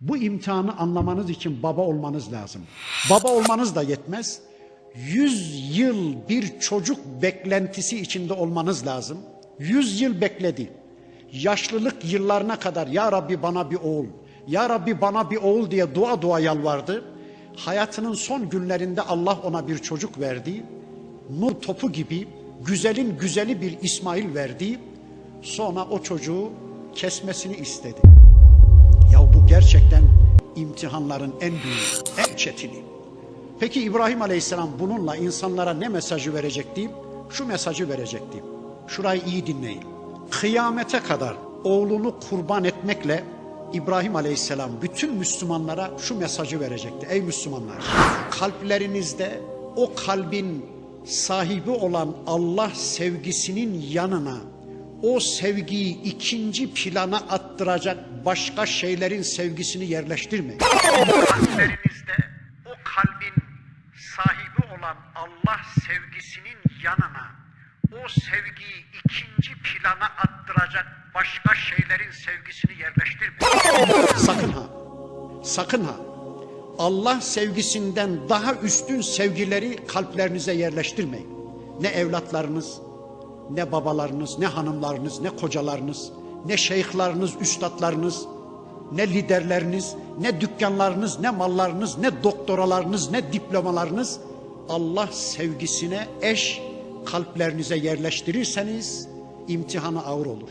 Bu imtihanı anlamanız için baba olmanız lazım. Baba olmanız da yetmez. Yüz yıl bir çocuk beklentisi içinde olmanız lazım. Yüz yıl bekledi. Yaşlılık yıllarına kadar ya Rabbi bana bir oğul, ya Rabbi bana bir oğul diye dua dua yalvardı. Hayatının son günlerinde Allah ona bir çocuk verdi. Nur topu gibi güzelin güzeli bir İsmail verdi. Sonra o çocuğu kesmesini istedi. Gerçekten imtihanların en büyüğü, en çetini. Peki İbrahim Aleyhisselam bununla insanlara ne mesajı verecekti? Şu mesajı verecekti. Şurayı iyi dinleyin. Kıyamete kadar oğlunu kurban etmekle İbrahim Aleyhisselam bütün Müslümanlara şu mesajı verecekti. Ey Müslümanlar, kalplerinizde o kalbin sahibi olan Allah sevgisinin yanına o sevgiyi ikinci plana attıracak başka şeylerin sevgisini yerleştirmeyin. Kalplerinizde o kalbin sahibi olan Allah sevgisinin yanına o sevgiyi ikinci plana attıracak başka şeylerin sevgisini yerleştirmeyin. Sakın ha, sakın ha. Allah sevgisinden daha üstün sevgileri kalplerinize yerleştirmeyin. Ne evlatlarınız, ne babalarınız, ne hanımlarınız, ne kocalarınız, ne şeyhlarınız, üstadlarınız, ne liderleriniz, ne dükkanlarınız, ne mallarınız, ne doktoralarınız, ne diplomalarınız Allah sevgisine eş kalplerinize yerleştirirseniz imtihanı ağır olur.